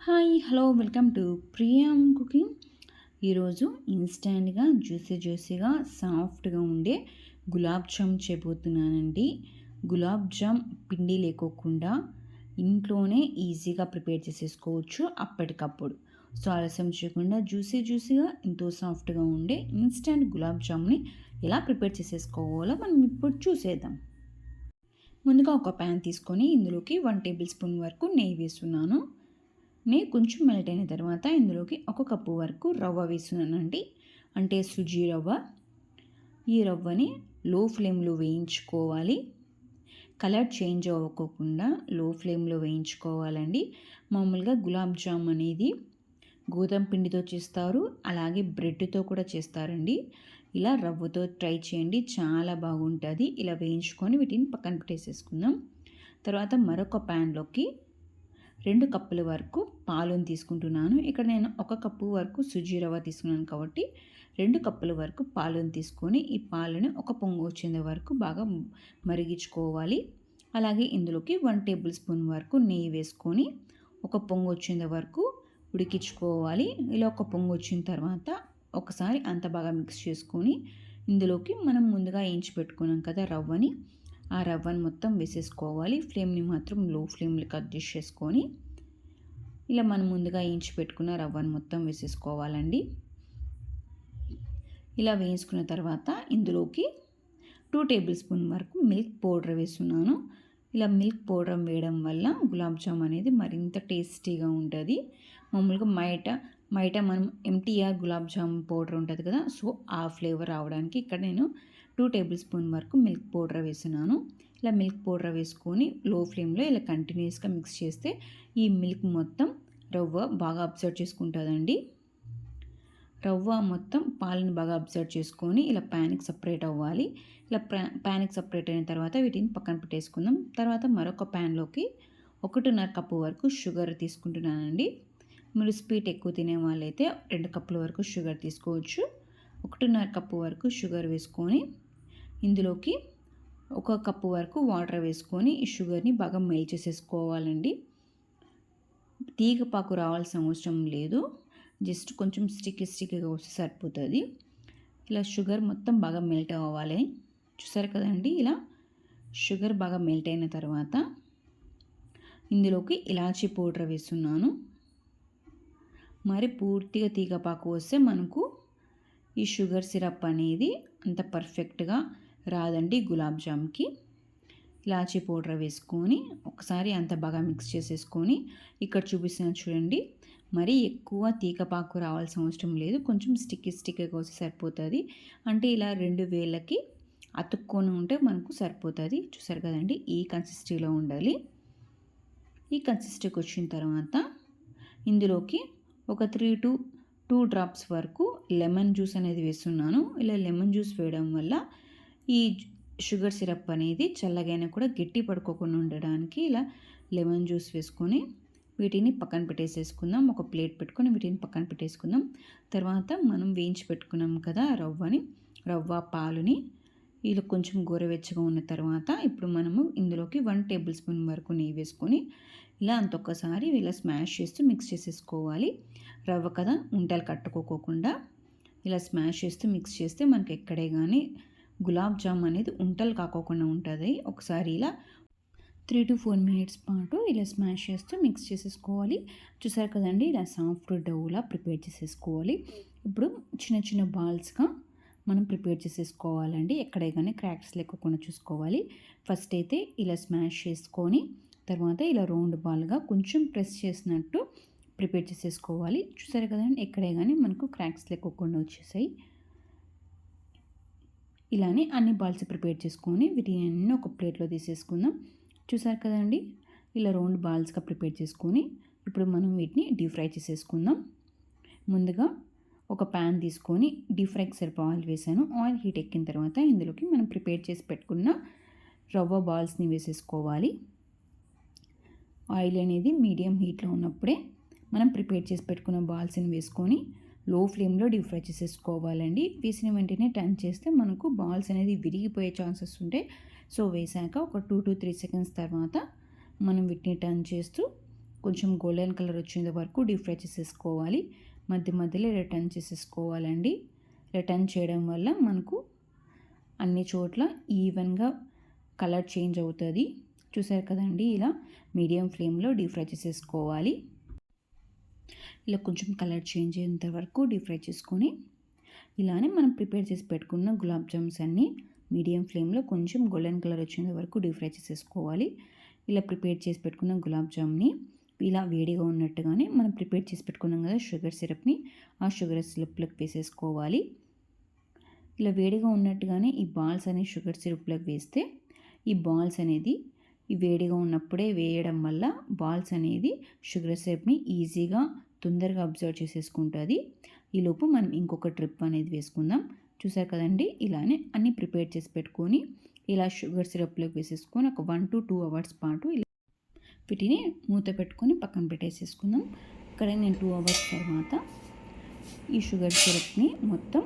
Hi hello welcome to Priyam cooking. ఈరోజు ఇన్స్టాంట్గా juicy జ్యూసీగా సాఫ్ట్గా ఉండే గులాబ్ జామ్ చేయబోతున్నానండి. గులాబ్ జామ్ పిండి లేకోకుండా ఇంట్లోనే ఈజీగా ప్రిపేర్ చేసేసుకోవచ్చు అప్పటికప్పుడు. సో ఆలస్యం చేయకుండా జ్యూసీ జ్యూసీగా ఎంతో సాఫ్ట్గా ఉండే ఇన్స్టెంట్ గులాబ్ జామ్ని ఎలా ప్రిపేర్ చేసేసుకోవాలో మనం ఇప్పుడు చూసేద్దాం. ముందుగా ఒక ప్యాన్ తీసుకొని ఇందులోకి వన్ టేబుల్ స్పూన్ వరకు నెయ్యి వేస్తున్నాను. నెయ్యి కొంచెం మెల్ట్ అయిన తర్వాత ఇందులోకి ఒక కప్పు వరకు రవ్వ వేస్తున్నానండి. అంటే సుజీ రవ్వ. ఈ రవ్వని లో ఫ్లేమ్లో వేయించుకోవాలి. కలర్ చేంజ్ అవ్వకోకుండా లో ఫ్లేమ్లో వేయించుకోవాలండి. మామూలుగా గులాబ్ జామ్ అనేది గోధుమ పిండితో చేస్తారు అలాగే బ్రెడ్తో కూడా చేస్తారండి. ఇలా రవ్వతో ట్రై చేయండి చాలా బాగుంటుంది. ఇలా వేయించుకొని వీటిని పక్కన పెట్టేసేసుకుందాం. తర్వాత మరొక ప్యాన్లోకి రెండు కప్పుల వరకు పాలను తీసుకుంటున్నాను. ఇక్కడ నేను ఒక కప్పు వరకు సుజీ రవ్వ తీసుకున్నాను కాబట్టి రెండు కప్పుల వరకు పాలను తీసుకొని ఈ పాలను ఒక పొంగు వచ్చేంత వరకు బాగా మరిగించుకోవాలి. అలాగే ఇందులోకి వన్ టేబుల్ స్పూన్ వరకు నెయ్యి వేసుకొని ఒక పొంగు వచ్చేంత వరకు ఉడికించుకోవాలి. ఇలా ఒక పొంగు వచ్చిన తర్వాత ఒకసారి అంత బాగా మిక్స్ చేసుకొని ఇందులోకి మనం ముందుగా వేయించి పెట్టుకున్నాం కదా రవ్వని ఆ రవ్వని మొత్తం వేసేసుకోవాలి. ఫ్లేమ్ని మాత్రం లో ఫ్లేమ్లకు అడ్జస్ట్ చేసుకొని ఇలా మనం ముందుగా వేయించి పెట్టుకున్న రవ్వను మొత్తం వేసేసుకోవాలండి. ఇలా వేయించుకున్న తర్వాత ఇందులోకి టూ టేబుల్ స్పూన్ వరకు మిల్క్ పౌడర్ వేస్తున్నాను. ఇలా మిల్క్ పౌడర్ వేయడం వల్ల గులాబ్ జామ్ అనేది మరింత టేస్టీగా ఉంటుంది. మామూలుగా బయట బయట మనం ఎంటీఆర్ గులాబ్ జామ్ పౌడర్ ఉంటుంది కదా సో ఆ ఫ్లేవర్ రావడానికి ఇక్కడ నేను టూ టేబుల్ స్పూన్ వరకు మిల్క్ పౌడర్ వేసినాను ఇలా మిల్క్ పౌడర్ వేసుకొని లో ఫ్లేమ్లో ఇలా కంటిన్యూస్గా మిక్స్ చేస్తే ఈ మిల్క్ మొత్తం రవ్వ బాగా అబ్జర్వ్ చేసుకుంటుందండి. రవ్వ మొత్తం పాలను బాగా అబ్జర్వ్ చేసుకొని ఇలా ప్యాన్కి సపరేట్ అవ్వాలి. ఇలా ప్యాన్కి సపరేట్ అయిన తర్వాత వీటిని పక్కన పెట్టేసుకుందాం. తర్వాత మరొక ప్యాన్లోకి ఒకటిన్నర కప్పు వరకు షుగర్ తీసుకుంటున్నానండి. మీరు స్వీట్ ఎక్కువ తినే వాళ్ళైతే రెండు కప్పుల వరకు షుగర్ తీసుకోవచ్చు. ఒకటిన్నర కప్పు వరకు షుగర్ వేసుకొని ఇందులోకి ఒక కప్పు వరకు వాటర్ వేసుకొని ఈ షుగర్ని బాగా మెల్ట్ చేసేసుకోవాలండి. తీగపాకు రావాల్సిన అవసరం లేదు. జస్ట్ కొంచెం స్టిక్ స్టిక్గా వస్తే సరిపోతుంది. ఇలా షుగర్ మొత్తం బాగా మెల్ట్ అవ్వాలి. చూసారు కదండి? ఇలా షుగర్ బాగా మెల్ట్ అయిన తర్వాత ఇందులోకి ఇలాచీ పౌడర్ వేస్తున్నాను. మరి పూర్తిగా తీగపాకు వస్తే మనకు ఈ షుగర్ సిరప్ అనేది అంత పర్ఫెక్ట్గా రాదండి గులాబ్ జామ్కి. ఇలాచీ పౌడర్ వేసుకొని ఒకసారి అంత బాగా మిక్స్ చేసేసుకొని ఇక్కడ చూపిస్తున్న చూడండి. మరి ఎక్కువ తీగపాకు రావాల్సిన అవసరం లేదు. కొంచెం స్టిక్కీ స్టిక్కీగా వస్తే సరిపోతుంది. అంటే ఇలా రెండు వేలకి అతుక్కొని ఉంటే మనకు సరిపోతుంది. చూసారు కదండి ఈ కన్సిస్టీలో ఉండాలి. ఈ కన్సిస్టీకి వచ్చిన తర్వాత ఇందులోకి ఒక త్రీ టు టూ డ్రాప్స్ వరకు లెమన్ జ్యూస్ అనేది వేస్తున్నాను. ఇలా లెమన్ జ్యూస్ వేయడం వల్ల ఈ షుగర్ సిరప్ అనేది చల్లగైనా కూడా గట్టి పడుకోకుండా ఉండడానికి ఇలా లెమన్ జ్యూస్ వేసుకొని వీటిని పక్కన పెట్టేసేసుకుందాం. ఒక ప్లేట్ పెట్టుకొని వీటిని పక్కన పెట్టేసుకుందాం. తర్వాత మనం వేయించి పెట్టుకున్నాం కదా రవ్వని రవ్వ పాలుని. ఇలా కొంచెం గోరవెచ్చగా ఉన్న తర్వాత ఇప్పుడు మనము ఇందులోకి వన్ టేబుల్ స్పూన్ వరకు నెయ్యి వేసుకొని ఇలా అంతొక్కసారి ఇలా స్మాష్ చేస్తూ మిక్స్ చేసేసుకోవాలి. రవ్వ కదా ఉంటలు కట్టుకోకుండా ఇలా స్మాష్ చేస్తూ మిక్స్ చేస్తే మనకి ఎక్కడే కానీ గులాబ్ జామ్ అనేది ఉంటలు కాకోకుండా ఉంటుంది. ఒకసారి ఇలా త్రీ టు ఫోర్ మినిట్స్ పాటు ఇలా స్మాష్ చేస్తూ మిక్స్ చేసేసుకోవాలి. చూసారు కదండి ఇలా సాఫ్ట్ డౌలా ప్రిపేర్ చేసేసుకోవాలి. ఇప్పుడు చిన్న చిన్న బాల్స్గా మనం ప్రిపేర్ చేసేసుకోవాలండి. ఎక్కడే కానీ క్రాక్స్ లేకుండా చూసుకోవాలి. ఫస్ట్ అయితే ఇలా స్మాష్ చేసుకొని తర్వాత ఇలా రౌండ్ బాల్గా కొంచెం ప్రెస్ చేసినట్టు ప్రిపేర్ చేసేసుకోవాలి. చూసారు కదండి ఎక్కడే కానీ మనకు క్రాక్స్ లేకోకుండా వచ్చేసాయి. ఇలానే అన్ని బాల్స్ ప్రిపేర్ చేసుకొని వీటిని అన్నీ ఒక ప్లేట్లో తీసేసుకుందాం. చూసారు కదండి ఇలా రౌండ్ బాల్స్గా ప్రిపేర్ చేసుకొని ఇప్పుడు మనం వీటిని డీప్ ఫ్రై చేసేసుకుందాం. ముందుగా ఒక ప్యాన్ తీసుకొని డీప్ ఫ్రైకి సరిపో ఆయిల్ వేసాను. ఆయిల్ హీట్ ఎక్కిన తర్వాత ఇందులోకి మనం ప్రిపేర్ చేసి పెట్టుకున్న రవ్వ బాల్స్ని వేసేసుకోవాలి. ఆయిల్ అనేది మీడియం హీట్లో ఉన్నప్పుడే మనం ప్రిపేర్ చేసి పెట్టుకున్న బాల్స్ని వేసుకొని లో ఫ్లేమ్లో డీప్ ఫ్రై చేసేసుకోవాలండి. వేసిన వెంటనే టర్న్ చేస్తే మనకు బాల్స్ అనేది విరిగిపోయే ఛాన్సెస్ ఉంటాయి. సో వేసాక ఒక టూ టు త్రీ సెకండ్స్ తర్వాత మనం వీటిని టర్న్ చేస్తూ కొంచెం గోల్డెన్ కలర్ వచ్చేంత వరకు డీప్ ఫ్రై చేసేసుకోవాలి. మధ్య మధ్యలో రిటర్న్ చేసేసుకోవాలండి. రిటర్న్ చేయడం వల్ల మనకు అన్ని చోట్ల ఈవెన్గా కలర్ చేంజ్ అవుతుంది. చూసారు కదండి ఇలా మీడియం ఫ్లేమ్లో డీప్ ఫ్రై చేసేసుకోవాలి. ఇలా కొంచెం కలర్ చేంజ్ అయ్యేంత వరకు డీప్ ఫ్రై చేసుకొని ఇలానే మనం ప్రిపేర్ చేసి పెట్టుకున్న గులాబ్ జామ్స్ అన్నీ మీడియం ఫ్లేమ్లో కొంచెం గోల్డెన్ కలర్ వచ్చేంత వరకు డీప్ ఫ్రై చేసేసుకోవాలి. ఇలా ప్రిపేర్ చేసి పెట్టుకున్న గులాబ్ జామ్ని ఇలా వేడిగా ఉన్నట్టుగానే మనం ప్రిపేర్ చేసి పెట్టుకున్నాం కదా షుగర్ సిరప్ని ఆ షుగర్ సిరప్లోకి వేసేసుకోవాలి. ఇలా వేడిగా ఉన్నట్టుగానే ఈ బాల్స్ అనేవి షుగర్ సిరప్లోకి వేస్తే ఈ బాల్స్ అనేది వేడిగా ఉన్నప్పుడే వేయడం వల్ల బాల్స్ అనేది షుగర్ సిరప్ని ఈజీగా తొందరగా అబ్జర్వ్ చేసేసుకుంటుంది. ఈలోపు మనం ఇంకొక ట్రిప్ అనేది వేసుకుందాం. చూసారు కదండి? ఇలానే అన్నీ ప్రిపేర్ చేసి పెట్టుకొని ఇలా షుగర్ సిరప్లోకి వేసేసుకొని ఒక వన్ టు టూ అవర్స్ పాటు ఇలా వీటిని మూత పెట్టుకొని పక్కన పెట్టేసేసుకుందాం. ఇక్కడ నేను టూ అవర్స్ తర్వాత ఈ షుగర్ సిరప్ని మొత్తం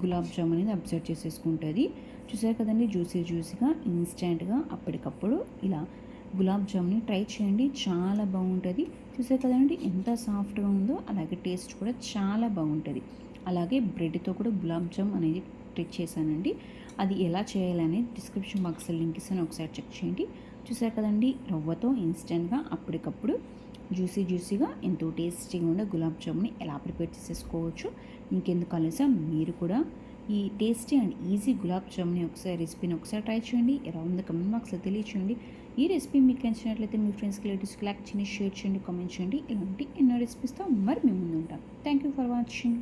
గులాబ్ జామ్ అనేది అబ్జర్వ్ చేసేసుకుంటుంది. చూసారు కదండి? జ్యూసీ జ్యూసీగా ఇన్స్టెంట్గా అప్పటికప్పుడు ఇలా గులాబ్ జామ్ని ట్రై చేయండి. చాలా బాగుంటుంది. చూసారు కదండి? ఎంత సాఫ్ట్గా ఉందో అలాగే టేస్ట్ కూడా చాలా బాగుంటుంది. అలాగే బ్రెడ్తో కూడా గులాబ్ జామ్ అనేది ట్రిక్ చేశానండి. అది ఎలా చేయాలనేది డిస్క్రిప్షన్ బాక్స్లో లింక్ ఇస్తాను. ఒకసారి చెక్ చేయండి. చూసారు కదండి? రవ్వతో ఇన్స్టెంట్గా అప్పటికప్పుడు జ్యూసీ జ్యూసీగా ఎంతో టేస్టీగా ఉండే గులాబ్ జాముని ఎలా ప్రిపేర్ చేసేసుకోవచ్చు. ఇంకెందుకు కలిసా మీరు కూడా ఈ టేస్టీ అండ్ ఈజీ గులాబ్ జాముని ఒకసారి రెసిపీని ఒకసారి ట్రై చేయండి. ఎలా ఉందో కమెంట్ బాక్స్లో తెలియచేయండి. ఈ రెసిపీ మీకు నచ్చినట్లయితే మీ ఫ్రెండ్స్కి రిలేటివ్స్కి లైక్ చేయండి షేర్ చేయండి కామెంట్ చేయండి. ఇలాంటి ఎన్నో రెసిపీస్తో మరి మేము ముందు ఉంటాం థ్యాంక్ యూ ఫర్ వాచింగ్